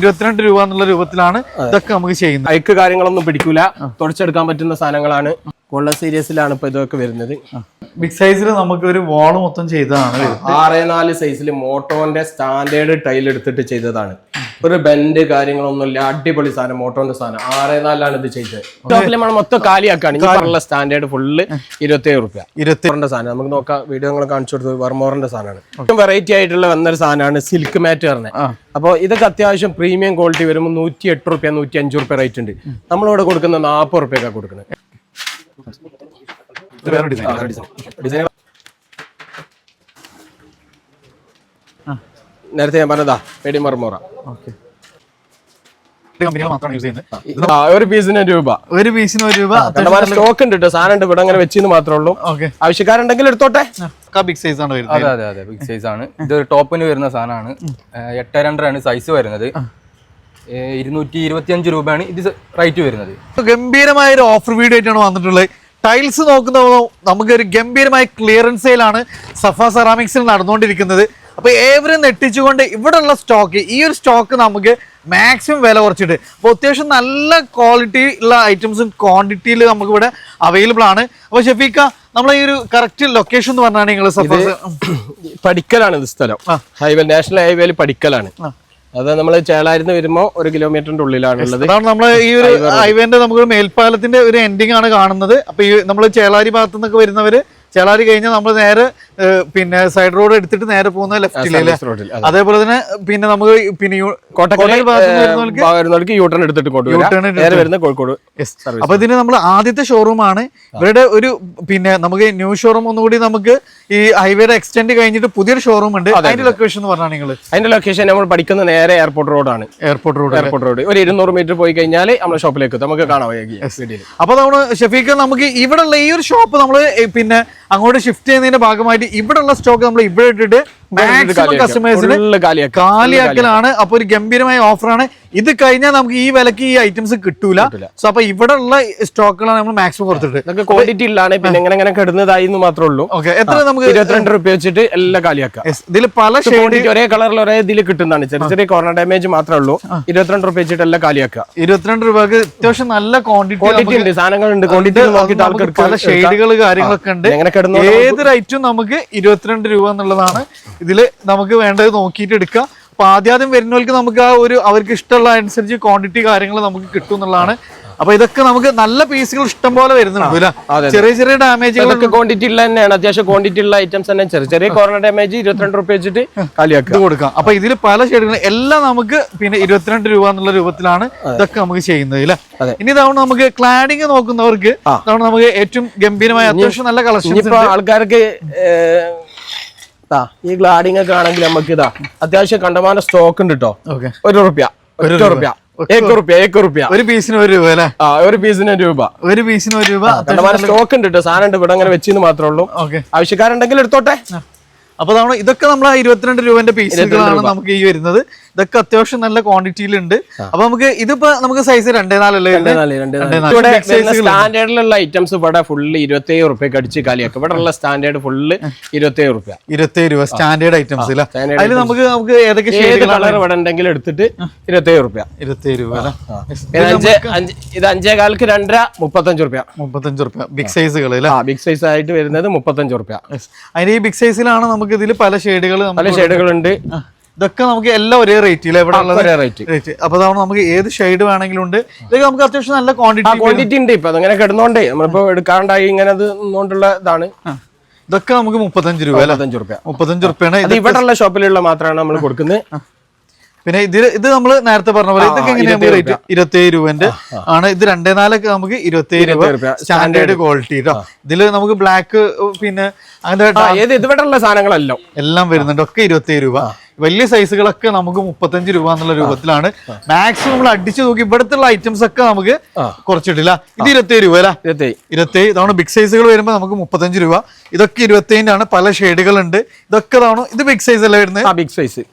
ഇരുപത്തിരണ്ട് രൂപ എന്നുള്ള രൂപത്തിലാണ് ഇതൊക്കെ നമുക്ക് ചെയ്യുന്നത്. അയക്ക് കാര്യങ്ങളൊന്നും പിടിക്കൂല. തുടച്ചെടുക്കാൻ പറ്റുന്ന സാധനങ്ങളാണ്. കൊള്ള സീരീസിലാണ് ഇപ്പൊ ഇതൊക്കെ വരുന്നത്. ബിഗ് സൈസിൽ നമുക്ക് ഒരു വാൾ മൊത്തം ചെയ്തതാണ്. ആറ് നാല് സൈസിൽ മോട്ടോന്റെ സ്റ്റാൻഡേർഡ് ടൈൽ എടുത്തിട്ട് ചെയ്തതാണ്. ഒരു ബെൻഡ് കാര്യങ്ങളൊന്നുമില്ല. അടിപൊളി സാധനം മോട്ടോന്റെ സാധനം. ആറ് നാലാണ് ഇത് ചെയ്തത്. മൊത്തം കാലിയാക്കാണ്. പറഞ്ഞ സ്റ്റാൻഡേർഡ് ഫുള്ള് ഇരുപത്തി ഏഴ് റുപ്യ. ഇരുപത്തി വർമ്മോറിന്റെ സാധനം. നമുക്ക് നോക്കാം വീഡിയോ നിങ്ങൾ കാണിച്ചു കൊടുത്തത് വർമോറിന്റെ സാധനമാണ്. ഏറ്റവും വെറൈറ്റി ആയിട്ടുള്ള വന്നൊരു സാധനമാണ് സിൽക്ക് മാറ്റ് പറഞ്ഞത്. അപ്പോൾ ഇതൊക്കെ അത്യാവശ്യം പ്രീമിയം ക്വാളിറ്റി വരുമ്പോൾ നൂറ്റി എട്ട് റുപ്യ നൂറ്റി അഞ്ച് റുപ്യ റേറ്റ് ഉണ്ട്. നമ്മളിവിടെ കൊടുക്കുന്ന നാൽപ്പത് റുപ്യൊക്കെ കൊടുക്കുന്നത്. ഇത് വേറെ design. ഡിസൈൻ നേരത്തെ ഞാൻ പറഞ്ഞതാ പേടി മർമോറ ഒരു പീസിന് ഒരു രൂപ. ഒരു പീസിന് ഒരു രൂപ സ്റ്റോക്ക് ഉണ്ട് കേട്ടോ സാധനം ഉണ്ട് ഇവിടെ അങ്ങനെ വെച്ചെന്ന് മാത്രമേ ഉള്ളൂ. ഓക്കെ ആവശ്യക്കാരുണ്ടെങ്കിൽ എടുത്തോട്ടെ. ബിഗ് സൈസ് ആണ് വരുന്നത്. അതെ അതെ അതെ ബിഗ് സൈസ് ആണ്. ഇത് ടോപ്പിന് വരുന്ന സാധനമാണ്. എട്ട് രണ്ടരാണ് സൈസ് വരുന്നത്. ഇരുന്നൂറ്റി ഇരുപത്തി അഞ്ച് രൂപയാണ് ഇത് റേറ്റ് വരുന്നത്. ഗംഭീരമായ ഒരു ഓഫർ വീഡിയോ ആയിട്ടാണ് വന്നിട്ടുള്ളത്. ടൈൽസ് നോക്കുന്ന നമുക്കൊരു ഗംഭീരമായ ക്ലിയറൻസ് സെയിലാണ് സഫ സെറാമിക്സിൽ നടന്നുകൊണ്ടിരിക്കുന്നത്. അപ്പോൾ ഏവരും നെട്ടിച്ചുകൊണ്ട് ഇവിടെയുള്ള സ്റ്റോക്ക് ഈ ഒരു സ്റ്റോക്ക് നമുക്ക് മാക്സിമം വില കുറച്ചിട്ട്. അപ്പോൾ അത്യാവശ്യം നല്ല ക്വാളിറ്റി ഉള്ള ഐറ്റംസും ക്വാണ്ടിറ്റിയിൽ നമുക്ക് ഇവിടെ അവൈലബിൾ ആണ്. അപ്പോൾ ഷെഫീക്ക നമ്മളെ ഈ ഒരു കറക്റ്റ് ലൊക്കേഷൻ എന്ന് പറഞ്ഞാൽ നിങ്ങൾ സഫ പഠിക്കലാണ് ഇത് സ്ഥലം. ഹൈവേ നാഷണൽ ഹൈവേയിൽ പഠിക്കലാണ്. അത് നമ്മൾ ചേളായിരുന്നു വരുമ്പോ ഒരു കിലോമീറ്ററിന്റെ ഉള്ളിലാണ് ഉള്ളത്. നമ്മൾ ഈ ഒരു ഹൈവേന്റെ നമുക്ക് മേൽപ്പാലത്തിന്റെ ഒരു എൻഡിങ് ആണ് കാണുന്നത്. അപ്പൊ ഈ നമ്മൾ ചേളാരി ഭാഗത്തു നിന്നൊക്കെ വരുന്നവര് ചേളാരി കഴിഞ്ഞാൽ നമ്മൾ നേരെ പിന്നെ സൈഡ് റോഡ് എടുത്തിട്ട് നേരെ പോകുന്ന റോഡിൽ അതേപോലെ തന്നെ പിന്നെ നമുക്ക് പിന്നെ വരുന്നവർക്ക് യൂട്ടേൺ എടുത്തിട്ട് നേരെ വരുന്ന കോഴിക്കോട്. അപ്പൊ ഇതിന് നമ്മൾ ആദ്യത്തെ ഷോറൂമാണ് ആണ്. ഇവരുടെ ഒരു പിന്നെ നമുക്ക് ന്യൂ ഷോറൂം ഒന്നുകൂടി നമുക്ക് ഈ ഹൈവേയുടെ എക്സ്റ്റെൻഡ് കഴിഞ്ഞിട്ട് പുതിയൊരു ഷോറൂം ഉണ്ട്. അതിന്റെ ലൊക്കേഷൻ എന്ന് പറഞ്ഞാൽ നിങ്ങൾ അതിന്റെ ലൊക്കേഷൻ നമ്മൾ പഠിക്കുന്ന നേരെ എയർപോർട്ട് റോഡാണ് എയർപോർട്ട് റോഡ് എയർപോർട്ട് റോഡ് ഒരു ഇരുന്നൂറ് മീറ്റർ പോയി കഴിഞ്ഞാൽ നമ്മുടെ ഷോപ്പിലേക്ക് നമുക്ക് കാണാം അപ്പൊ നമ്മൾ ഷഫീഖ് നമുക്ക് ഇവിടെ ഉള്ള ഈ ഒരു ഷോപ്പ് നമ്മൾ പിന്നെ അങ്ങോട്ട് ഷിഫ്റ്റ് ചെയ്യുന്നതിന്റെ ഭാഗമായിട്ട് ഇവിടെ ഉള്ള സ്റ്റോക്ക് നമ്മൾ ഇവിടെ ഇട്ടിട്ട് മാക്സിമം കസ്റ്റമേഴ്സിന് കാലിയാക്കലാണ്. അപ്പൊ ഒരു ഗംഭീരമായ ഓഫറാണ് ഇത് കഴിഞ്ഞാൽ നമുക്ക് ഈ വിലക്ക് ഈ ഐറ്റംസ് കിട്ടൂല. സോ അപ്പൊ ഇവിടെ ഉള്ള സ്റ്റോക്കുകളാണ് നമ്മൾ മാക്സിമം കൊടുത്തിട്ട് ക്വാളിറ്റി ക്വാണ്ടിറ്റി ഇല്ലാണ് പിന്നെ ഇങ്ങനെ കിടന്നതായി എന്ന് മാത്രമേ ഉള്ളൂ. ഓക്കെ എത്ര നമുക്ക് ഇരുപത്തിരണ്ട് രൂപ വെച്ചിട്ട് എല്ലാം കാലിയാക്കാം. ഇതിൽ പല ഷെയ്ഡ് ഒരേ കളറിൽ ഒരേ ഇതിൽ കിട്ടുന്നതാണ്. ചെറിയ ചെറിയ കോർണർ ഡാമേജ് മാത്രമേ ഉള്ളൂ. ഇരുപത്തിരണ്ട് രൂപ വെച്ചിട്ട് എല്ലാം കാലിയാക്കുക ഇരുപത്തിരണ്ട് രൂപക്ക് അത്യാവശ്യം നല്ല ക്വാണ്ടിറ്റി ക്വാണ്ടിറ്റി ഉണ്ട്. സാധനങ്ങളുണ്ട്. ക്വാണ്ടിറ്റി നോക്കിയിട്ട് ആൾക്കാർ പല ഷെയ്ഡുകൾ കാര്യങ്ങളൊക്കെ ഉണ്ട്. എങ്ങനെ കിടന്നു ഏത് റൈറ്റും നമുക്ക് ഇരുപത്തിരണ്ട് രൂപ എന്നുള്ളതാണ്. ഇതിൽ നമുക്ക് വേണ്ടത് നോക്കിയിട്ട് എടുക്കാം. അപ്പൊ ആദ്യം വരുന്നവർക്ക് നമുക്ക് ആ ഒരു അവർക്ക് ഇഷ്ടമുള്ള അനുസരിച്ച് ക്വാണ്ടിറ്റി കാര്യങ്ങൾ നമുക്ക് കിട്ടും എന്നുള്ളതാണ് അപ്പൊ ഇതൊക്കെ നമുക്ക് നല്ല പീസുകൾ ഇഷ്ടം പോലെ വരുന്നുണ്ട്? ചെറിയ ചെറിയ ഡാമേജ് ക്വാണ്ടിറ്റി ഉള്ള തന്നെയാണ്. അത്യാവശ്യം ക്വാണ്ടിറ്റി ഉള്ള ഐറ്റംസ് തന്നെ. ചെറിയ ചെറിയ കോർണർ ഡാമേജ് ഇരുപത്തിരണ്ട് രൂപ വെച്ചിട്ട് കാലിയാക്കി കൊടുക്കാം. അപ്പൊ ഇതിൽ പല ഷെയ്ഡുകളും എല്ലാം നമുക്ക് പിന്നെ ഇരുപത്തിരണ്ട് രൂപ എന്നുള്ള രൂപത്തിലാണ് ഇതൊക്കെ നമുക്ക് ചെയ്യുന്നത് ഇല്ലേ? ഇനി ഇതാണ് നമുക്ക് ക്ലാഡിങ് നോക്കുന്നവർക്ക് ഇതാണ് നമുക്ക് ഏറ്റവും ഗംഭീരമായ അത്യാവശ്യം നല്ല കളക്ഷൻ ആൾക്കാർക്ക് ഈ ഗ്ലാഡിങ് ഒക്കെ ആണെങ്കിൽ നമുക്ക് ഇതാ അത്യാവശ്യം കണ്ടമാന സ്റ്റോക്ക് ഉണ്ട് കേട്ടോ ഒരു റുപ്യ ഒരു റുപ്യ. ഒരു പീസിന് ഒരു രൂപ അല്ലേ? ആ ഒരു പീസിന് ഒരു രൂപ. ഒരു പീസിന് ഒരു രൂപ. സ്റ്റോക്ക് ഉണ്ട് സാധനം ഉണ്ട് ഇവിടെ അങ്ങനെ വെച്ചെന്ന് മാത്രമേ ഉള്ളൂ. ഓക്കെ. ആവശ്യക്കാരുണ്ടെങ്കിൽ എടുത്തോട്ടെ. അപ്പൊ നമ്മൾ ഇതൊക്കെ നമ്മൾ ആ ഇരുപത്തിരണ്ട് രൂപന്റെ പീസുകളാണ് നമുക്ക് ഈ വരുന്നത്. ഇതൊക്കെ അത്യാവശ്യം നല്ല ക്വാണ്ടിറ്റിയിലുണ്ട് അപ്പൊ നമുക്ക് ഇതിപ്പോ നമുക്ക് സൈസ് രണ്ടേ നാലല്ലേ. സ്റ്റാൻഡേർഡിലുള്ള ഐറ്റംസ് ഇവിടെ ഫുള്ള് ഇരുപത്തേഴ് റുപ്യക്ക് അടിച്ച് കാലിയാക്കും ഇവിടെ ഉള്ള സ്റ്റാൻഡേർഡ് ഫുള്ള് ഇരുപത്തേഴ് റുപ്യ ഇരുപത്തേഴ് രൂപ സ്റ്റാൻഡേർഡ് ഐറ്റംസ് ഇല്ല അതിൽ നമുക്ക് നമുക്ക് ഏതൊക്കെ കളർ ഇവിടെ ഉണ്ടെങ്കിലും എടുത്തിട്ട് ഇരുപത്തേഴ് റുപ്യ ഇരുപത്തേഴ് രൂപ അല്ലേ? ഇത് അഞ്ച് അഞ്ച് ഇത് അഞ്ചേ കാലക്ക് രണ്ടര മുപ്പത്തഞ്ച് റുപ്യ മുപ്പത്തഞ്ച് റുപ്യ ബിഗ് സൈസുകൾ ബിഗ് സൈസ് ആയിട്ട് വരുന്നത് മുപ്പത്തഞ്ച് റുപ്യ അതിന് ഈ ബിഗ് സൈസിലാണ് നമുക്ക് ഇതിൽ പല ഷെയ്ഡുകൾ പല ഷെയ്ഡുകളുണ്ട് ഇതൊക്കെ നമുക്ക് എല്ലാം ഒരേ റേറ്റ് ഇല്ല ഇവിടെ ഒരേ റേറ്റ് അപ്പൊ നമുക്ക് ഏത് ഷെയ്ഡ് വേണമെങ്കിലും ഉണ്ട്. ഇതൊക്കെ നമുക്ക് അത്യാവശ്യം നല്ല ക്വാണ്ടിറ്റി ക്വാണ്ടിറ്റി ഉണ്ട്. ഇപ്പൊ അതങ്ങനെ കിടന്നോണ്ടേ നമ്മളിപ്പോ എടുക്കാണ്ടായി ഇങ്ങനെ അത് നിന്നുകൊണ്ടുള്ള ഇതാണ്. ഇതൊക്കെ നമുക്ക് മുപ്പത്തഞ്ച് രൂപ മുപ്പത്തഞ്ച് റുപ്യ മുപ്പത്തഞ്ച് റുപ്യാണ് ഇവിടെ ഉള്ള ഷോപ്പിലുള്ള മാത്രമാണ് നമ്മൾ കൊടുക്കുന്നത്. പിന്നെ ഇതിൽ ഇത് നമ്മൾ നേരത്തെ പറഞ്ഞ പോലെ ഇതൊക്കെ എങ്ങനെയാണ് റേറ്റ് ഇരുപത്തേഴ് രൂപന്റെ ആണ്. ഇത് രണ്ടേ നാലൊക്കെ നമുക്ക് ഇരുപത്തേഴ് രൂപ സ്റ്റാൻഡേർഡ് ക്വാളിറ്റി കേട്ടോ ഇതിൽ നമുക്ക് ബ്ലാക്ക് പിന്നെ അങ്ങനത്തെ ആ, ഇത് ഇവിടെ ഉള്ള സാധനങ്ങളല്ലോ. എല്ലാം വരുന്നുണ്ട്. ഒക്കെ ഇരുപത്തേഴ് രൂപ. വലിയ സൈസുകളൊക്കെ നമുക്ക് മുപ്പത്തഞ്ച് രൂപ എന്നുള്ള രൂപത്തിലാണ്. മാക്സിമം നമ്മൾ അടിച്ചു നോക്കി ഇവിടുത്തെ ഐറ്റംസ് ഒക്കെ നമുക്ക് കുറച്ചിട്ടില്ല. ഇത് ഇരുപത്തേഴ് രൂപ അല്ല? ഇരുപത്തേഴ്. തവണ ബിഗ് സൈസുകൾ വരുമ്പോൾ നമുക്ക് മുപ്പത്തഞ്ച് രൂപ. ഇതൊക്കെ ഇരുപത്തേഴിന്റെ ആണ്. പല ഷെയ്ഡുകൾ ഉണ്ട് ഇതൊക്കെ തവണ ഇത് ബിഗ് സൈസ് അല്ലേ വരുന്നത്? ബിഗ് സൈസ്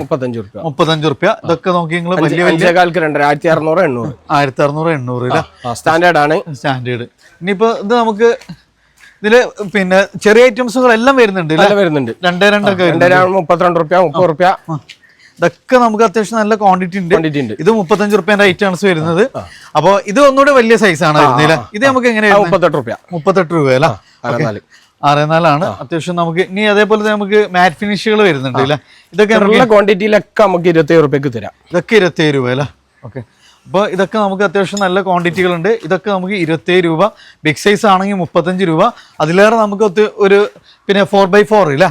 മുപ്പത്തഞ്ച് റുപ്യ മുപ്പത്തഞ്ച് റുപ്യ ഇതൊക്കെ നോക്കി നിങ്ങൾ വലിയ വലിയ കാലത്ത് രണ്ടര ആയിരത്തി അറുന്നൂറ് എണ്ണൂറ് ആയിരത്തി അറുന്നൂറ് എണ്ണൂറ് സ്റ്റാൻഡേർഡ് ആണ്. സ്റ്റാൻഡേർഡ്. ഇനിയിപ്പോ ഇത് നമുക്ക് ഇതിൽ പിന്നെ ചെറിയ ഐറ്റംസുകൾ എല്ലാം വരുന്നുണ്ട്. വരുന്നുണ്ട് രണ്ടേ രണ്ടൊക്കെ രണ്ടര മുപ്പത്തിരണ്ട് റുപ്യ മുപ്പത് റുപ്യ ഇതൊക്കെ നമുക്ക് അത്യാവശ്യം നല്ല ക്വാണ്ടിറ്റി ഉണ്ട്. ക്വാണ്ടിറ്റി ഉണ്ട്. ഇത് മുപ്പത്തഞ്ച് റുപ്യന്റെ ഐറ്റംസ് വരുന്നത്. അപ്പൊ ഇത് ഒന്നുകൂടെ വലിയ സൈസ് ആണ് വരുന്നില്ല ഇത് നമുക്ക് എങ്ങനെയാണ് മുപ്പത്തെട്ട് റുപ്യ മുപ്പത്തെട്ട് രൂപ അല്ല ആറേനാലാണ് അത്യാവശ്യം നമുക്ക് ഇനി അതേപോലെ തന്നെ നമുക്ക് മാറ്റ് ഫിനിഷുകൾ വരുന്നുണ്ട് ഇല്ല? ഇതൊക്കെ ഉള്ള ക്വാണ്ടിറ്റിയിലൊക്കെ നമുക്ക് ഇരുപത്തി രൂപയ്ക്ക് തരാം. ഇതൊക്കെ ഇരുപത്തേഴ് രൂപ അല്ലേ? ഓക്കെ അപ്പോൾ ഇതൊക്കെ നമുക്ക് അത്യാവശ്യം നല്ല ക്വാണ്ടിറ്റികളുണ്ട് ഇതൊക്കെ നമുക്ക് ഇരുപത്തേഴ് രൂപ. ബിഗ് സൈസ് ആണെങ്കിൽ മുപ്പത്തഞ്ച് രൂപ. അതിലേറെ നമുക്ക് ഒരു പിന്നെ ഫോർ ബൈ ഫോർ ഇല്ല?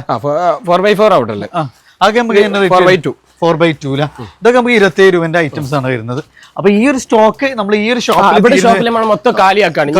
ഫോർ ബൈ ഫോർ അവിടെ അല്ലേ? ആ. അതൊക്കെ നമുക്ക് four by two four by two ഇതൊക്കെ നമുക്ക് ഇരുപത്തേഴ് രൂപന്റെ ഐറ്റംസ് ആണ് വരുന്നത്. അപ്പൊ ഈ ഒരു സ്റ്റോക്ക് നമ്മൾ ഈ ഒരു ഷോപ്പിൽ ഷോപ്പിൽ മൊത്തം കാലിയാക്കാണ്.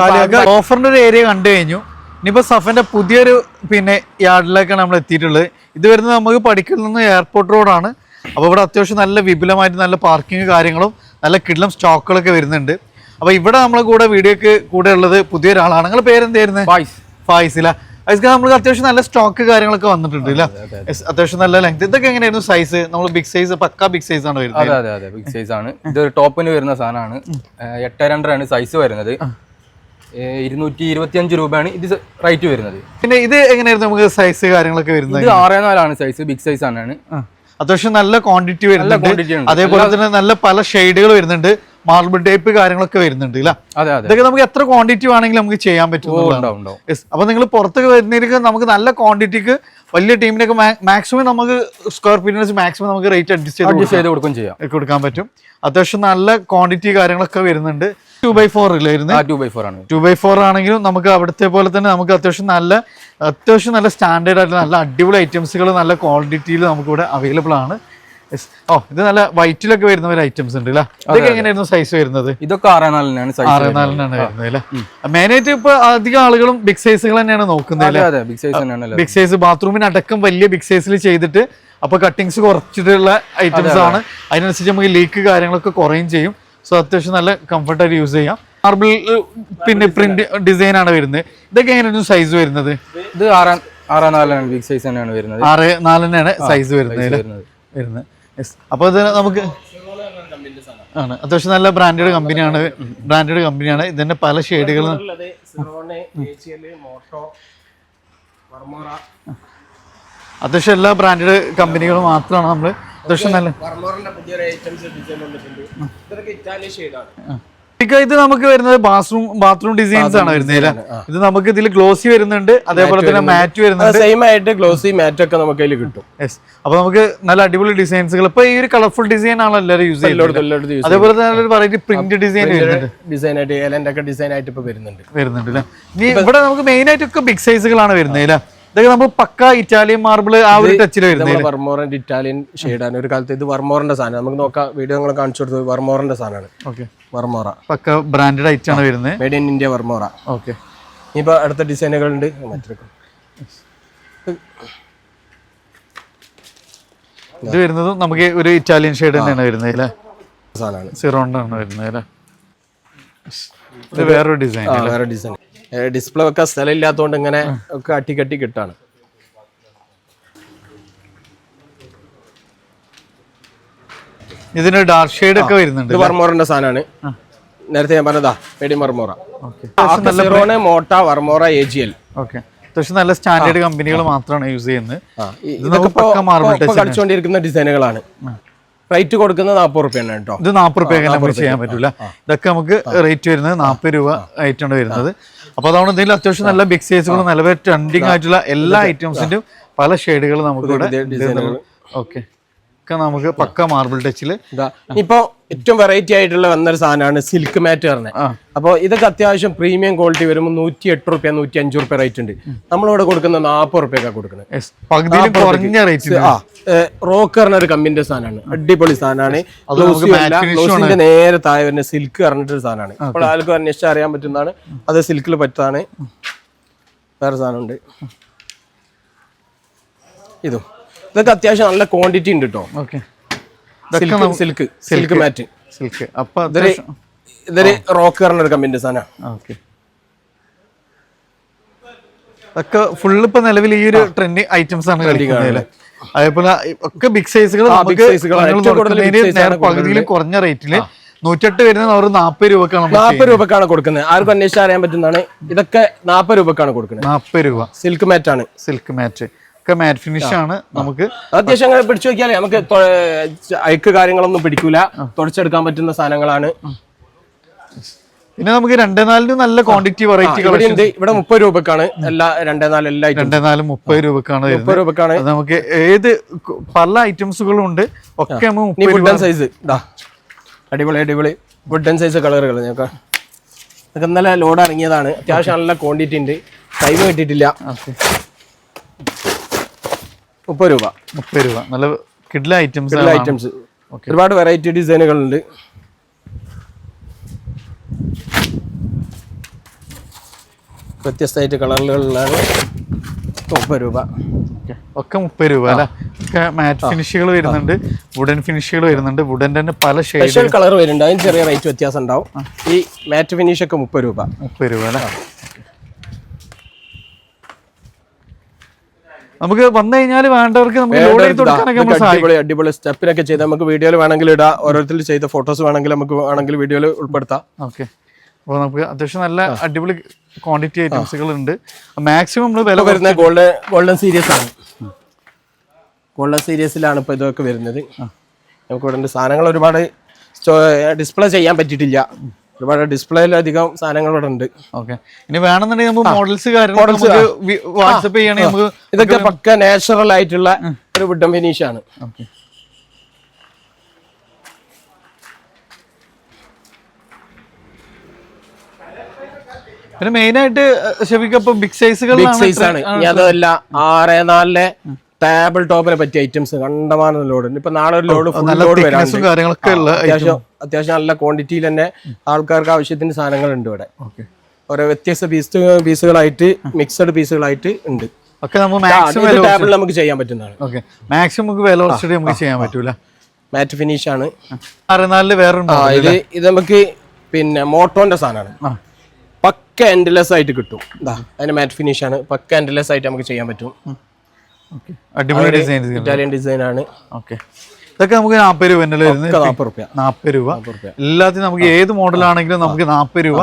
ഓഫറിന്റെ ഒരു ഏരിയ കണ്ടു കഴിഞ്ഞു. ഇനിയിപ്പോ സഫന്റെ പുതിയൊരു പിന്നെ യാർഡിലേക്കാണ് നമ്മൾ എത്തിയിട്ടുള്ളത്. ഇത് വരുന്നത് നമുക്ക് പഠിക്കൽ നിന്ന് എയർപോർട്ട് റോഡാണ് അപ്പോൾ ഇവിടെ അത്യാവശ്യം നല്ല വിപുലമായിട്ട് നല്ല പാർക്കിംഗ് കാര്യങ്ങളും നല്ല കിടലും സ്റ്റോക്കുകളൊക്കെ വരുന്നുണ്ട്. അപ്പോൾ ഇവിടെ നമ്മളെ കൂടെ വീഡിയോക്ക് കൂടെ ഉള്ളത് പുതിയ ഒരാളാണ്. നിങ്ങളുടെ പേരെന്തായിരുന്നു ഫായ്സ് ഫായിസില ഫായിസ്ക്ക് നമുക്ക് അത്യാവശ്യം നല്ല സ്റ്റോക്ക് കാര്യങ്ങളൊക്കെ വന്നിട്ടുണ്ട് ഇല്ല അത്യാവശ്യം നല്ല ലെങ്ത് ഇതൊക്കെ എങ്ങനെയായിരുന്നു സൈസ് നമ്മൾ ബിഗ് സൈസ് പക്ക ബിഗ് സൈസ് ആണ് വരുന്നത്. അതെ അതെ അതെ. ബിഗ് സൈസ് ആണ്. ഇതൊരു ടോപ്പിന് വരുന്ന സാധനമാണ്. എട്ട് രണ്ടരാണ് സൈസ് വരുന്നത്. ഇരുന്നൂറ്റി ഇരുപത്തി അഞ്ച് രൂപയാണ് ഇത് റേറ്റ് വരുന്നത്. പിന്നെ ഇത് എങ്ങനെയായിരുന്നു നമുക്ക് സൈസ് കാര്യങ്ങളൊക്കെ വരുന്നത്? ഇത് ആറേ നാലാണ് സൈസ് ബിഗ് സൈസ് ആണ്. അത്യാവശ്യം നല്ല ക്വാണ്ടിറ്റി വരുന്നുണ്ട്. അതേപോലെ തന്നെ നല്ല പല ഷെയ്ഡുകൾ വരുന്നുണ്ട്. മാർബിൾ ടൈപ്പ് കാര്യങ്ങളൊക്കെ വരുന്നുണ്ട് ഇതൊക്കെ നമുക്ക് എത്ര ക്വാണ്ടിറ്റി വേണമെങ്കിലും നമുക്ക് ചെയ്യാൻ പറ്റും. അപ്പൊ നിങ്ങൾ പുറത്തൊക്കെ വരുന്നതിലേക്ക് നമുക്ക് നല്ല ക്വാണ്ടിറ്റിക്ക് വലിയ ടീമിനൊക്കെ മാക്സിമം നമുക്ക് സ്ക്വയർ ഫീറ്റിന് മാക്സിമം നമുക്ക് റേറ്റ് അഡ്ജസ്റ്റ് ചെയ്ത് അഡ്ജസ്റ്റ് ചെയ്ത് കൊടുക്കും. ചെയ്യാം. കൊടുക്കാൻ പറ്റും. അത്യാവശ്യം നല്ല ക്വാണ്ടിറ്റി കാര്യങ്ങളൊക്കെ വരുന്നുണ്ട്. ടു ബൈ ഫോർ ഇല്ലായിരുന്നു ടു ബൈ ഫോർ ആണ്. ടു ബൈ ഫോർ ആണെങ്കിലും നമുക്ക് അവിടുത്തെ പോലെ തന്നെ നമുക്ക് അത്യാവശ്യം നല്ല അത്യാവശ്യം നല്ല സ്റ്റാൻഡേർഡ് ആയിട്ടുള്ള നല്ല അടിപൊളി ഐറ്റംസുകൾ നല്ല ക്വാളിറ്റിയിൽ നമുക്ക് ഇവിടെ അവൈലബിൾ ആണ് ഓ ഇത് നല്ല വൈറ്റിലൊക്കെ വരുന്ന ഒരു ഐറ്റംസ് ഉണ്ട് ഇതൊക്കെ എങ്ങനെയായിരുന്നു സൈസ് വരുന്നത്? ഇതൊക്കെ ആറേനാലിനാണ് നാലിനാണ് സൈസ് ആറ് നാലിനാണ് വരുന്നത് അല്ലേ മെയിനായിട്ട് ഇപ്പൊ അധികം ആളുകളും ബിഗ് സൈസുകൾ തന്നെയാണ് നോക്കുന്നത് ബിഗ് സൈസ് ബാത്റൂമിന് അടക്കം വലിയ ബിഗ് സൈസിൽ ചെയ്തിട്ട് അപ്പൊ കട്ടിങ്സ് കുറച്ചിട്ടുള്ള ഐറ്റംസ് ആണ്. അതിനനുസരിച്ച് നമുക്ക് ലീക്ക് കാര്യങ്ങളൊക്കെ കുറയും ചെയ്യും. സോ അത്യാവശ്യം നല്ല കംഫർട്ടായിട്ട് യൂസ് ചെയ്യാം. മാർബിൾ പിന്നെ പ്രിന്റ് ഡിസൈൻ ആണ് വരുന്നത്. ഇതൊക്കെ എങ്ങനെയാണ് സൈസ് വരുന്നത്? ഇത് ആറാം ആറാം നാലാണ് ബിഗ് സൈസ് തന്നെയാണ് വരുന്നത്. ആറ് നാലിനാണ് സൈസ് വരുന്നത്? വരുന്നത്. യെസ് അപ്പോൾ ഇത് നമുക്ക് ആണ്. അത്യാവശ്യം നല്ല ബ്രാൻഡഡ് കമ്പനിയാണ് ബ്രാൻഡഡ് കമ്പനിയാണ് ഇതിന്റെ പല ഷെയ്ഡുകളും അത്യാവശ്യം എല്ലാ ബ്രാൻഡഡ് കമ്പനികളും മാത്രമാണ് നമ്മൾ ഇത് നമുക്ക് വരുന്നത് ബാത്റൂം ബാത്റൂം ഡിസൈൻസ് ആണ് വരുന്നത് അല്ലേ? ഇത് നമുക്ക് ഇതിൽ ഗ്ലോസി വരുന്നുണ്ട് അതേപോലെ തന്നെ മാറ്റ് വരുന്നുണ്ട്. സെയിം ആയിട്ട് ഗ്ലോസി മാറ്റ് ഒക്കെ നമുക്ക് അതിൽ കിട്ടും. യെസ് അപ്പൊ നമുക്ക് നല്ല അടിപൊളി ഡിസൈൻസുകൾ ഇപ്പൊ ഈ ഒരു കളർഫുൾ ഡിസൈൻ ആണ് എല്ലാവരും യൂസ് ചെയ്യുന്നത് അതേപോലെ തന്നെ ഒരു വെറൈറ്റി പ്രിന്റ് ഡിസൈൻ വരുന്നുണ്ട്. ഡിസൈൻ ആയിട്ട് ഏലന്റെ ഒക്കെ ഡിസൈൻ ആയിട്ട് ഇപ്പൊ വരുന്നുണ്ട്. വരുന്നുണ്ട് ഇവിടെ നമുക്ക് മെയിൻ ആയിട്ട് ഒക്കെ ബിഗ് സൈസുകളാണ് വരുന്നത് അല്ലേ? ഇതൊക്കെ നമ്മൾ പക്ക ഇറ്റാലിയൻ മാർബിൾ ആ ഒരു ടച്ചിൽ വരുന്നത് വർമോറിന്റെ ഇറ്റാലിയൻ ഷെയ്ഡാണ്. ഒരു കാലത്ത് ഇത് വർമോറിന്റെ സാധനം. നമുക്ക് നോക്കാം വീഡിയോ നിങ്ങൾ കാണിച്ചു കൊടുത്തത് വർമോറിന്റെ സാധനമാണ്. ഓക്കെ. വർമോറ. പക്ക ബ്രാൻഡഡ് ഐറ്റം ആണ് വരുന്നത്. Made in India Varmora. Okay. ഇനിയിപ്പോ അടുത്ത ഡിസൈനുകൾ ഉണ്ട്. ഇത് വരുന്നതും നമുക്ക് ഒരു ഇറ്റാലിയൻ ഷെയ്ഡ് തന്നെയാണ് വരുന്നത് അല്ലേ? സാധനമാണ്. സിറോണ്ടാണ് വരുന്നത് അല്ലേ? ഇത് വേറൊരു ഡിസൈൻ വേറെ ഡിസൈൻ ഡിസ്പ്ലേ വെക്കാൻ സ്ഥലം ഇല്ലാത്തതുകൊണ്ട് ഇങ്ങനെ ഒക്കെ അട്ടിക്കട്ടി കിട്ടാണ്. ഇതിന് ഡാർക്ക് ഷെയ്ഡ് ഒക്കെ വരുന്നുണ്ട് ഇത് വർമോറിന്റെ സാധനമാണ്. നേരത്തെ ഞാൻ പറഞ്ഞതാ ഇൻ വർമോറ സിറോണ് മോട്ട Varmora A G L okay അത്യാവശ്യം നല്ല സ്റ്റാൻഡേർഡ് കമ്പനികൾ മാത്രമാണ് യൂസ് ചെയ്യുന്നത്. ഇതൊക്കെ കളിച്ചുകൊണ്ടിരിക്കുന്ന ഡിസൈനുകളാണ് റേറ്റ് കൊടുക്കുന്നത് നാൽപ്പത് റുപ്യാണ് കേട്ടോ. ഇത് നാൽപ്പത് റുപ്യൊക്കെ നമുക്ക് ചെയ്യാൻ പറ്റില്ല ഇതൊക്കെ നമുക്ക് റേറ്റ് വരുന്നത് നാൽപ്പത് രൂപ ആയിട്ടാണ് വരുന്നത്. അപ്പോൾ അതാണ് എന്തെങ്കിലും അത്യാവശ്യം നല്ല ബിഗ് സൈസുകളും നല്ല ട്രെൻഡിങ് ആയിട്ടുള്ള എല്ലാ ഐറ്റംസിന്റെയും പല ഷെയ്ഡുകളും നമുക്ക് ഇവിടെ ഓക്കെ ഒക്കെ നമുക്ക് പക്ക മാർബിൾ ടച്ചിൽ ഇതാ ഇപ്പൊ ഏറ്റവും വെറൈറ്റി ആയിട്ടുള്ള വന്നൊരു സാധനമാണ് സിൽക്ക് മാറ്റ് പറഞ്ഞത്. അപ്പോൾ ഇതൊക്കെ അത്യാവശ്യം പ്രീമിയം ക്വാളിറ്റി വരുമ്പോൾ നൂറ്റി എട്ട് റുപ്യ നൂറ്റി അഞ്ച് റുപ്യ റേറ്റ് ഉണ്ട്. നമ്മളിവിടെ കൊടുക്കുന്ന നാൽപ്പത് റുപ്യൊക്കെ കൊടുക്കുന്നത്. കുറഞ്ഞ റേറ്റ് ആ റോക്ക് പറഞ്ഞ ഒരു കമ്പിന്റെ സാധനമാണ്. അടിപൊളി സാധനമാണ്. ഗ്ലോസിന്റെ നേരെ താഴെ വരുന്ന സിൽക്ക് പറഞ്ഞിട്ടൊരു സാധനമാണ്. അപ്പോൾ ആർക്കും അന്വേഷിച്ച് അറിയാൻ പറ്റുന്നതാണ്. അത് സിൽക്കിൽ പറ്റാണ്. വേറെ സാധനമുണ്ട്. ഇതും. ഇതൊക്കെ അത്യാവശ്യം നല്ല ക്വാണ്ടിറ്റി ഉണ്ട് കേട്ടോ silk silk silk matt silk അപ്പൊ ഇതൊരു ഇതൊരു റോക്ക് പറഞ്ഞ ഒരു കമ്പനിന്റെ സാധനമാണ്. ഓക്കെ ഒക്കെ ഫുള്ള് ഇപ്പൊ നിലവിൽ ഈ ഒരു ട്രെൻഡിങ് ഐറ്റംസ് ആണ് കളിക്കുന്നത്? അതേപോലെ ഒക്കെ ബിഗ് സൈസുകൾ നമുക്ക് പകുതിയിലും കുറഞ്ഞ റേറ്റിൽ നൂറ്റെട്ട് വരുന്നത് അവർ നാൽപ്പത് രൂപക്കാണ് നാൽപ്പത് രൂപക്കാണ് കൊടുക്കുന്നത്. ആർക്കും അന്വേഷിച്ച് അറിയാൻ പറ്റുന്നതാണ്. ഇതൊക്കെ നാൽപ്പത് രൂപക്കാണ് കൊടുക്കുന്നത്. നാൽപ്പത് രൂപ. സിൽക്ക് മാറ്റ് ആണ്. സിൽക്ക് മാറ്റ് ഒക്കെ മാറ്റ് ഫിനിഷ് ആണ് നമുക്ക്. അത്യാവശ്യം അങ്ങനെ പിടിച്ചു നോക്കിയാലേ നമുക്ക് അയക്ക് കാര്യങ്ങളൊന്നും പിടിക്കൂല. തുടച്ചെടുക്കാൻ പറ്റുന്ന സാധനങ്ങളാണ്. പിന്നെ നമുക്ക് രണ്ടേ നാലിന് നല്ല ക്വാണ്ടിറ്റി വെറൈറ്റി ഇവിടെ മുപ്പത് രൂപക്കാണ്. എല്ലാ രണ്ടേ നാല് എല്ലാ രണ്ടേ നാല് മുപ്പത് രൂപക്കാണ് മുപ്പത് രൂപക്കാണ്. നമുക്ക് ഏത് പല ഐറ്റംസുകളും ഉണ്ട്. ഒക്കെ വുഡൻ സൈസ് അടിപൊളി അടിപൊളി. വുഡൻ സൈസ് കളറുകൾ ഞങ്ങൾക്ക് നല്ല ഇന്നലെ ലോഡ് ഇറങ്ങിയതാണ്. അത്യാവശ്യം നല്ല ക്വാണ്ടിറ്റി ഉണ്ട്. ടൈം കിട്ടിയിട്ടില്ല. മുപ്പത് രൂപ. മുപ്പത് രൂപ. നല്ല കിഡ്ല ഐറ്റംസ് കിഡ്ല ഐറ്റംസ് ഒരുപാട് വെറൈറ്റി ഡിസൈനുകളുണ്ട് വ്യത്യസ്തമായിട്ട് കളറുകളിലാണ് മുപ്പത് രൂപ. ഒക്കെ മുപ്പത് രൂപ അല്ലെ? ഒക്കെ മാറ്റ് ഫിനിഷുകൾ വരുന്നുണ്ട്. വുഡൻ ഫിനിഷുകൾ വരുന്നുണ്ട്. വുഡൻ തന്നെ പല സ്പെഷ്യൽ കളർ വരുന്നുണ്ട്. അതിന് ചെറിയ റേറ്റ് വ്യത്യാസം ഉണ്ടാവും. ഈ മാറ്റ് ഫിനിഷ് ഒക്കെ മുപ്പത് രൂപ. മുപ്പത് രൂപ അല്ലെ? നമുക്ക് വന്നു കഴിഞ്ഞാൽ വേണ്ടവർക്ക് നമുക്ക് അടിപൊളി അടിപൊളി സ്റ്റെപ്പിലൊക്കെ ചെയ്ത് നമുക്ക് വീഡിയോയിൽ വേണമെങ്കിൽ ഇടാം. ഓരോരുത്തർ ചെയ്ത ഫോട്ടോസ് വേണമെങ്കിൽ നമുക്ക് വേണമെങ്കിൽ വീഡിയോയിൽ ഉൾപ്പെടുത്താം. ഓക്കെ. അപ്പോൾ നമുക്ക് അത്യാവശ്യം നല്ല അടിപൊളി ക്വാണ്ടിറ്റി ഐറ്റംസുകൾ ഉണ്ട് മാക്സിമം നമ്മൾ വില വരുന്നത് വരുന്ന ഗോൾഡൻ ഗോൾഡൻ സീരീസ് ആണ്. ഗോൾഡൻ സീരീസിലാണ് ഇപ്പൊ ഇതൊക്കെ വരുന്നത്. നമുക്ക് ഇവിടെ സാധനങ്ങൾ ഒരുപാട് ഡിസ്പ്ലേ ചെയ്യാൻ പറ്റിയിട്ടില്ല. ഒരുപാട് ഡിസ്പ്ലേയിൽ അധികം സാധനങ്ങൾ ഇവിടെ ഉണ്ട്. ഓക്കെ ഇനി വേണമെന്നുണ്ടെങ്കിൽ നമുക്ക് മോഡൽസ് നമുക്ക് വാട്സപ്പ് ചെയ്യണമെങ്കിൽ നമുക്ക് ഇതൊക്കെ പക്ക നാച്ചുറൽ ആയിട്ടുള്ള ഒരു വുഡൻ ഫിനിഷ് ആണ്. പിന്നെ മെയിൻ ആയിട്ട് ബിഗ് ബിഗ് ബിഗ് സൈസ് ആണ്. ഇനി അതല്ല ആറ് നാലിലെ ടേബിൾ ടോപ്പിനെ പറ്റിയ ഐറ്റംസ് കണ്ടമാനം ലോഡ് ഉണ്ട്. ഇപ്പൊ നാളെ ഒരു ലോഡ് ഫുൾ ലോഡ് വരാം വരാനുണ്ട്. അത്യാവശ്യം അത്യാവശ്യം നല്ല ക്വാണ്ടിറ്റിയിൽ തന്നെ ആൾക്കാർക്ക് ആവശ്യത്തിന് സാധനങ്ങൾ ഉണ്ട് ഇവിടെ ഓരോ വ്യത്യസ്ത പീസ് പീസുകളായിട്ട് മിക്സഡ് പീസുകളായിട്ട് ഉണ്ട്. ഒക്കെ നമ്മൾ മാക്സിമം ടേബിൾ നമുക്ക് ചെയ്യാൻ പറ്റുന്നതാണ്. ഓക്കെ. മാക്സിമം നമുക്ക് നമുക്ക് ചെയ്യാൻ പറ്റൂല. മാറ്റ് ഫിനിഷ് ആണ്. അറുനാലിൽ വേറെ ഇത് ഇത് നമുക്ക് പിന്നെ മോട്ടോന്റെ സാധനമാണ്. പക്ക എൻഡ്ലെസ് ആയിട്ട് കിട്ടും. അതിന് മാറ്റ് ഫിനിഷ് ആണ്. പക്ക എൻഡ്ലെസ് ആയിട്ട് നമുക്ക് ചെയ്യാൻ പറ്റും. അടിപൊളി ഡിസൈൻ ഇറ്റാലിയൻ ഡിസൈൻ ആണ്. ഓക്കെ. ഇതൊക്കെ നമുക്ക് നാൽപ്പത് രൂപ നാൽപ്പത് റുപ്യ. നാൽപ്പത് രൂപ. എല്ലാത്തിനും നമുക്ക് ഏത് മോഡലാണെങ്കിലും നമുക്ക് നാൽപ്പത് രൂപ.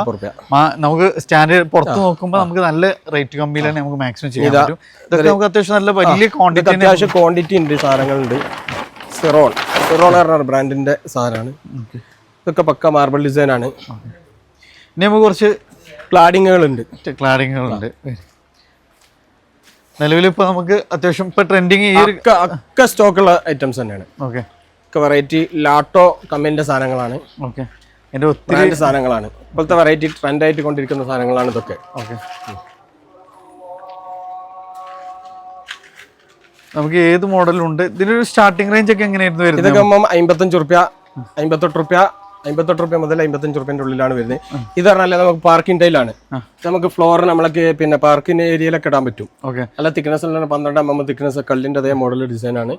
നമുക്ക് സ്റ്റാൻഡേർഡ് പുറത്ത് നോക്കുമ്പോൾ നമുക്ക് നല്ല റേറ്റ് കമ്മിയിൽ തന്നെ നമുക്ക് മാക്സിമം ചെയ്യാൻ പറ്റും. ഇതൊക്കെ നമുക്ക് അത്യാവശ്യം നല്ല വലിയ ക്വാണ്ടിറ്റി അത്യാവശ്യം ക്വാണ്ടിറ്റി ഉണ്ട് സാധനങ്ങളുണ്ട്. സിറോൺ സിറോൺ പറഞ്ഞ ബ്രാൻഡിന്റെ സാധനമാണ്. ഇതൊക്കെ പക്ക മാർബിൾ ഡിസൈൻ ആണ്. ഇനി നമുക്ക് കുറച്ച് ക്ലാഡിങ്ങുകൾ ഉണ്ട് ക്ലാഡിങ്ങുകളുണ്ട് നിലവിൽ ഇപ്പൊ നമുക്ക് അത്യാവശ്യം ഇപ്പൊ ട്രെൻഡിങ് ഈ ഒരു ഒക്കെ ഒക്കെ സ്റ്റോക്കുള്ള ഐറ്റംസ് തന്നെയാണ്. ഓക്കെ ഒക്കെ വെറൈറ്റി ലാട്ടോ കമ്പനിന്റെ സാധനങ്ങളാണ്. ഓക്കെ എന്റെ ഒത്തിരി ബ്രാൻഡ് സാധനങ്ങളാണ്. ഇപ്പോഴത്തെ വെറൈറ്റി ട്രെൻഡ് ആയിട്ട് കൊണ്ടിരിക്കുന്ന സാധനങ്ങളാണ് ഇതൊക്കെ. ഓക്കെ നമുക്ക് ഏത് മോഡലും ഉണ്ട്? ഇതിനൊരു സ്റ്റാർട്ടിംഗ് റേഞ്ച് ഒക്കെ എങ്ങനെയായിരുന്നു വരുന്നത്? ഇതൊക്കെ അമ്പത്തഞ്ച് റുപ്യ അമ്പത്തെട്ട് റുപ്യ അമ്പത്തെട്ട് റുപ്യ മുതൽ അമ്പത്തഞ്ച് റുപ്യന്റെ ഉള്ളിലാണ് വരുന്നത്. ഇത് പറഞ്ഞാൽ നമുക്ക് പാർക്കിംഗ് ടൈലാണ് നമുക്ക് ഫ്ലോർ നമ്മൾക്ക് പിന്നെ പാർക്കിംഗ് ഏരിയയിലൊക്കെ ഇടാൻ പറ്റും. അല്ല നല്ല തിക്നെസ് ഉള്ള പന്ത്രണ്ട് അമ്മ തിക്നസ് കല്ലിന്റെ അതേ മോഡൽ ഡിസൈൻ ആണ്.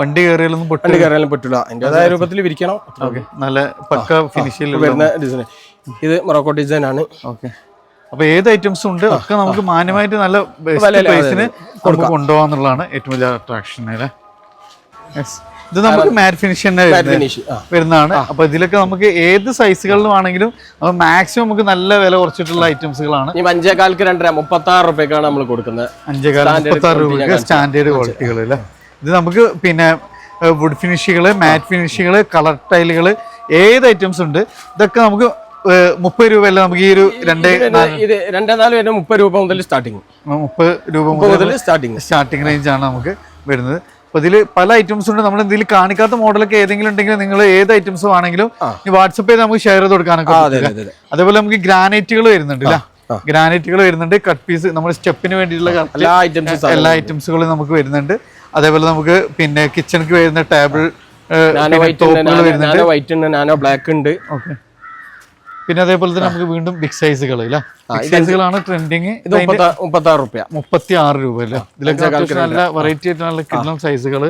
വണ്ടി കയറിയാലൊന്നും വണ്ടി കയറിയാലും പറ്റില്ല അതിന്റെതായ രൂപത്തിൽ വിരിക്കണം. നല്ല പക്ക ഫിനിഷിൽ വരുന്ന ഡിസൈൻ ഇത് മൊറോക്കോ ഡിസൈൻ ആണ്. ഓക്കെ. അപ്പൊ ഏത് ഐറ്റംസ് ഉണ്ട് ഒക്കെ നമുക്ക് മാന്യമായിട്ട് നല്ല പ്രൈസിന് കൊണ്ടുപോകാന്നുള്ളതാണ് ഏറ്റവും വലിയ അട്രാക്ഷൻ അല്ലേ. ഇത് നമുക്ക് മാറ്റ് ഫിനിഷ് തന്നെ വരുന്നതാണ്. അപ്പൊ ഇതിലൊക്കെ നമുക്ക് ഏത് സൈസുകളിലും ആണെങ്കിലും മാക്സിമം നമുക്ക് നല്ല വില കുറച്ചിട്ടുള്ള ഐറ്റംസുകളാണ് അഞ്ചേകാൽക്ക് രണ്ടര മുപ്പത്തി ആറ് രൂപയ്ക്കാണ് നമ്മൾ കൊടുക്കുന്നത് അഞ്ചേകാലം മുപ്പത്തി ആറ് രൂപയ്ക്ക് സ്റ്റാൻഡേർഡ് ക്വാളിറ്റികൾ അല്ലേ? ഇത് നമുക്ക് പിന്നെ വുഡ് ഫിനിഷുകൾ മാറ്റ് ഫിനിഷുകൾ കളർ ടൈലുകൾ ഏത് ഐറ്റംസ് ഉണ്ട്? ഇതൊക്കെ നമുക്ക് മുപ്പത് രൂപ അല്ല നമുക്ക് ഈ ഒരു രണ്ടേ ഇത് രണ്ടേ നാല് വരുന്ന മുപ്പത് രൂപ മുതൽ സ്റ്റാർട്ടിങ് മുപ്പത് രൂപ മുതൽ സ്റ്റാർട്ടിങ് സ്റ്റാർട്ടിങ് സ്റ്റാർട്ടിംഗ് റേഞ്ച് ആണ് നമുക്ക് വരുന്നത്. അപ്പൊ ഇതിൽ പല ഐറ്റംസ് ഉണ്ട്. നമ്മൾ എന്തെങ്കിലും കാണിക്കാത്ത മോഡലൊക്കെ ഏതെങ്കിലും ഉണ്ടെങ്കിൽ നിങ്ങൾ ഏത് ഐറ്റംസ് ആണെങ്കിലും വാട്സപ്പ് ചെയ്ത് നമുക്ക് ഷെയർ ചെയ്ത് കൊടുക്കാനൊക്കെ അതേപോലെ നമുക്ക് ഗ്രാനൈറ്റുകൾ വരുന്നുണ്ട് അല്ലേ? ഗ്രാനൈറ്റുകൾ വരുന്നുണ്ട്. കട്ട് പീസ് നമ്മുടെ സ്റ്റെപ്പിന് വേണ്ടിയിട്ടുള്ള എല്ലാ ഐറ്റംസും എല്ലാ ഐറ്റംസുകളും നമുക്ക് വരുന്നുണ്ട്. അതേപോലെ നമുക്ക് പിന്നെ കിച്ചണിക്ക് വരുന്ന ടേബിൾ ടോപ്പുകൾ വരുന്നുണ്ട്. വൈറ്റ് ഉണ്ട് നാനോ ബ്ലാക്ക് ഉണ്ട്. ഓക്കെ. പിന്നെ അതേപോലെ തന്നെ നമുക്ക് വീണ്ടും ബിഗ് സൈസുകൾ ബിഗ് സൈസുകളാണ് ട്രെൻഡിങ് ഇത് മുപ്പത്തി മുപ്പത്തി ആറ് മുപ്പത്തി ആറ് രൂപ അല്ലേ ഇതിലൊക്കെ അത്യാവശ്യം നല്ല വെറൈറ്റി ആയിട്ട് നല്ല കിണ്ണം സൈസുകൾ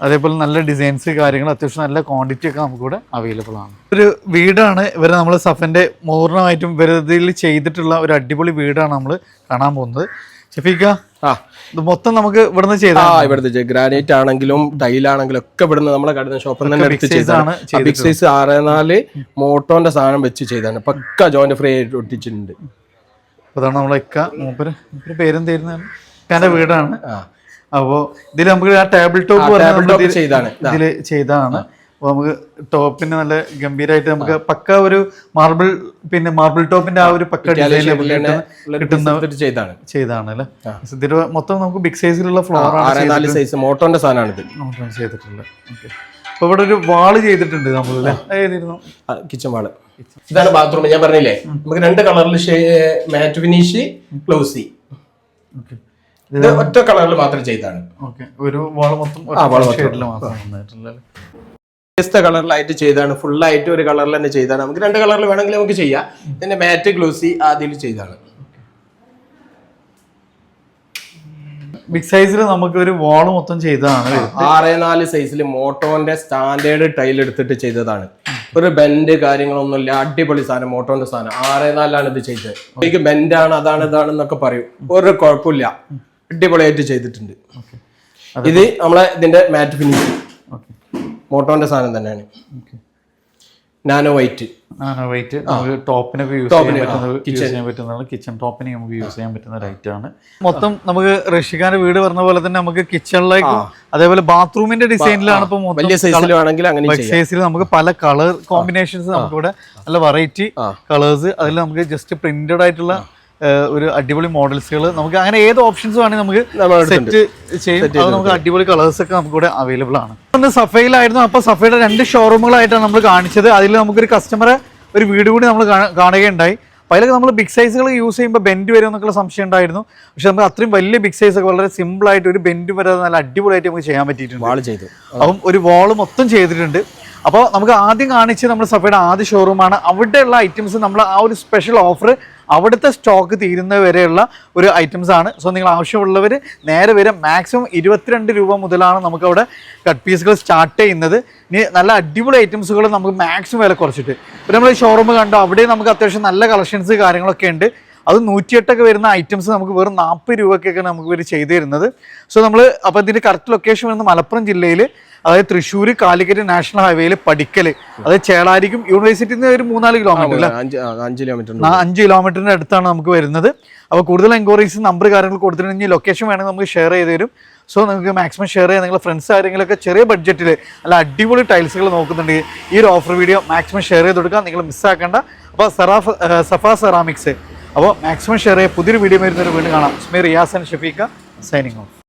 അതേപോലെ നല്ല ഡിസൈൻസ് കാര്യങ്ങൾ അത്യാവശ്യം നല്ല ക്വാണ്ടിറ്റി ഒക്കെ നമുക്കിവിടെ അവൈലബിൾ ആണ്. ഒരു വീടാണ് ഇവരെ നമ്മൾ സഫന്റെ പൂർണമായിട്ടും ഇവരതിൽ ചെയ്തിട്ടുള്ള ഒരു അടിപൊളി വീടാണ് നമ്മൾ കാണാൻ പോകുന്നത്. ഷഫീക്ക ഇത് മൊത്തം നമുക്ക് ഇവിടുന്ന് ചെയ്ത ആ ഇവിടുത്തെ ഗ്രാനൈറ്റ് ആണെങ്കിലും ടൈലാണെങ്കിലും ഒക്കെ ഇവിടുന്ന് നമ്മളെ കടന്ന ഷോപ്പിൽ തന്നെ എടുത്ത് ചെയ്താണ് ബിഗ് സൈസ് ആറ് നാല് മോട്ടോന്റെ സാധനം വെച്ച് ചെയ്താണ് പക്ക ജോയിന്റ് ഫ്രീ ആയിട്ട് ഒട്ടിച്ചിട്ടുണ്ട്. അതാണ് നമ്മളെ ഇക്ക മൂപ്പര്. മൂപ്പര് പേരും തരുന്നതാണ് വീടാണ്. അപ്പോ ഇതിൽ നമുക്ക് ആ ടേബിൾ ടോപ്പ് top ചെയ്താണ്. ഇതാ. ഇതിൽ ചെയ്തതാണ് അപ്പോൾ നമുക്ക് ടോപ്പിന് നല്ല ഗംഭീരമായിട്ട് നമുക്ക് പക്ക ഒരു മാർബിൾ പിന്നെ മാർബിൾ ടോപ്പിന്റെ ആ ഒരു പക്ക ഡിസൈൻ കിട്ടുന്ന ചെയ്താണ്. ചെയ്താണ് അല്ലേ? ഇതിന്റെ മൊത്തം നമുക്ക് ബിഗ് സൈസിലുള്ള ഫ്ലോർ ആണ് സൈസ് മോട്ടോന്റെ സാധനമാണ് നോക്കാൻ ചെയ്തിട്ടുള്ളത്. ഓക്കെ അപ്പൊ ഇവിടെ ഒരു വാൾ ചെയ്തിട്ടുണ്ട് നമ്മൾ ഏതായിരുന്നു കിച്ചൺ വാൾ ഇതാണ് ബാത്റൂം ഞാൻ പറഞ്ഞില്ലേ നമുക്ക് രണ്ട് കളറിൽ മാറ്റ് ഫിനിഷ് ക്ലോസി ഇത് ഒറ്റ കളറിൽ മാത്രം ചെയ്താണ്. ഓക്കെ ഒരു വാൾ മൊത്തം വ്യത്യസ്ത കളറിലായിട്ട് ചെയ്താണ്. ഫുള്ളായിട്ട് ഒരു കളറിൽ തന്നെ ചെയ്താണ്. നമുക്ക് രണ്ട് കളറിൽ വേണമെങ്കിൽ നമുക്ക് ചെയ്യാം. ഇതിന്റെ മാറ്റ് ഗ്ലൂസി അതിൽ ചെയ്താണ്. ബിഗ് സൈസിൽ നമുക്ക് ഒരു വാൾ മൊത്തം ചെയ്തതാണ്. ആറ് നാല് സൈസിൽ മോട്ടോന്റെ സ്റ്റാൻഡേർഡ് ടൈൽ എടുത്തിട്ട് ചെയ്തതാണ്. ഒരു ബെൻഡ് കാര്യങ്ങളൊന്നുമില്ല. അടിപൊളി സാധനം മോട്ടോന്റെ സാധനം. ആറ് നാലാണ് ഇത് ചെയ്തത്. എനിക്ക് ബെൻഡാണ് അതാണ് ഇതാണ് എന്നൊക്കെ പറയും. ഒരു കുഴപ്പമില്ല. അടിപൊളിയായിട്ട് ചെയ്തിട്ടുണ്ട്. ഇത് നമ്മളെ ഇതിന്റെ മാറ്റ് ഫിനിഷ് മോട്ടോന്റെ സാധനം തന്നെയാണ്. നാനോ വൈറ്റ് നാനോ വൈറ്റ് നമുക്ക് ടോപ്പിനൊക്കെ യൂസ് ചെയ്യാൻ പറ്റുന്നത് യൂസ്. ചെയ്യാൻ പറ്റുന്നതാണ്. കിച്ചൺ ടോപ്പിന് നമുക്ക് യൂസ് ചെയ്യാൻ പറ്റുന്ന ലൈറ്റ് ആണ്. മൊത്തം നമുക്ക് ഋഷികാന്റെ വീട് പറഞ്ഞ പോലെ തന്നെ നമുക്ക് കിച്ചണിലേക്ക് അതേപോലെ ബാത്റൂമിന്റെ ഡിസൈനിലാണ് ഇപ്പൊ വലിയ അങ്ങനെ സൈസിൽ നമുക്ക് പല കളർ കോമ്പിനേഷൻസ് നമുക്ക് ഇവിടെ നല്ല വെറൈറ്റി കളേഴ്സ് അതിൽ നമുക്ക് ജസ്റ്റ് പ്രിന്റഡ് ആയിട്ടുള്ള ഒരു അടിപൊളി മോഡൽസുകൾ നമുക്ക് അങ്ങനെ ഏത് ഓപ്ഷൻസ് വേണമെങ്കിൽ നമുക്ക് സെറ്റ് ചെയ്യും. അത് നമുക്ക് അടിപൊളി കളേഴ്സ് ഒക്കെ നമുക്ക് ഇവിടെ അവൈലബിൾ ആണ്. ഒന്ന് സഫയിലായിരുന്നു. അപ്പൊ സഫയുടെ രണ്ട് ഷോറൂമുകളായിട്ടാണ് നമ്മൾ കാണിച്ചത്. അതിൽ നമുക്കൊരു കസ്റ്റമറെ ഒരു വീട് കൂടി നമ്മൾ കാണുകയുണ്ടായി. അപ്പോൾ അതിലൊക്കെ നമ്മൾ ബിഗ് സൈസുകൾ യൂസ് ചെയ്യുമ്പോൾ ബെൻഡ് വരും എന്നൊക്കെയുള്ള സംശയം ഉണ്ടായിരുന്നു. പക്ഷെ നമുക്ക് അത്രയും വലിയ ബിഗ് സൈസ് ഒക്കെ വളരെ സിമ്പിൾ ആയിട്ട് ഒരു ബെൻഡ് വരാതെ നല്ല അടിപൊളിയായിട്ട് നമുക്ക് ചെയ്യാൻ പറ്റിയിട്ടുണ്ട്. വാൾ ചെയ്തു. അപ്പം ഒരു വാൾ മൊത്തം ചെയ്തിട്ടുണ്ട്. അപ്പോൾ നമുക്ക് ആദ്യം കാണിച്ച് നമ്മൾ സഫയുടെ ആദ്യ ഷോറൂമാണ് അവിടെയുള്ള ഐറ്റംസ് നമ്മൾ ആ ഒരു സ്പെഷ്യൽ ഓഫർ അവിടുത്തെ സ്റ്റോക്ക് തീരുന്നവരെയുള്ള ഒരു ഐറ്റംസ് ആണ്. സോ നിങ്ങൾ ആവശ്യമുള്ളവർ നേരെ വരെ മാക്സിമം ഇരുപത്തിരണ്ട് രൂപ മുതലാണ് നമുക്കവിടെ കട്ട് പീസുകൾ സ്റ്റാർട്ട് ചെയ്യുന്നത്. ഇനി നല്ല അടിപൊളി ഐറ്റംസുകൾ നമുക്ക് മാക്സിമം വില കുറച്ചിട്ട്. ഇപ്പോൾ നമ്മൾ ഷോറൂം കണ്ടോ അവിടെ നമുക്ക് അത്യാവശ്യം നല്ല കളക്ഷൻസ് കാര്യങ്ങളൊക്കെ ഉണ്ട്. അത് നൂറ്റിയെട്ടൊക്കെ വരുന്ന ഐറ്റംസ് നമുക്ക് വെറും നാൽപ്പത് രൂപയ്ക്കൊക്കെ നമുക്ക് ഇവർ ചെയ്തു തരുന്നത്. സോ നമ്മൾ അപ്പോൾ ഇതിന്റെ കറക്റ്റ് ലൊക്കേഷൻ വരുന്നത് മലപ്പുറം ജില്ലയിൽ അതായത് തൃശ്ശൂർ കാലിക്കറ്റ് നാഷണൽ ഹൈവേയിൽ പഠിക്കൽ അതായത് ചേളാരിക്കും യൂണിവേഴ്സിറ്റിയിൽ നിന്ന് ഒരു മൂന്നാൽ കിലോമീറ്റർ അല്ല? അഞ്ച് കിലോമീറ്റർ അഞ്ച് കിലോമീറ്ററിന്റെ അടുത്താണ് നമുക്ക് വരുന്നത്. അപ്പോൾ കൂടുതൽ എൻക്വയറീസ് നമ്പർ കാര്യങ്ങൾ കൊടുത്തിട്ടുണ്ടെങ്കിൽ ലൊക്കേഷൻ വേണമെങ്കിൽ നമുക്ക് ഷെയർ ചെയ്ത് തരും. സോ നിങ്ങൾക്ക് മാക്സിമം ഷെയർ ചെയ്യാൻ നിങ്ങളുടെ ഫ്രണ്ട്സ് ആരെങ്കിലുമൊക്കെ ചെറിയ ബഡ്ജറ്റിൽ അല്ല അടിപൊളി ടൈൽസുകൾ നോക്കുന്നുണ്ടെങ്കിൽ ഈ ഒരു ഓഫർ വീഡിയോ മാക്സിമം ഷെയർ ചെയ്ത് കൊടുക്കുക നിങ്ങൾ മിസ്സാക്കേണ്ട അപ്പോൾ സെറാഫ് സഫ സെറാമിക്സ് അപ്പോൾ മാക്സിമം ഷെയർ ചെയ്യുക. പുതിയൊരു വീഡിയോ വരുന്നൊരു വീണ്ടും കാണാം. Smeer Riyas and Shafeeq signing off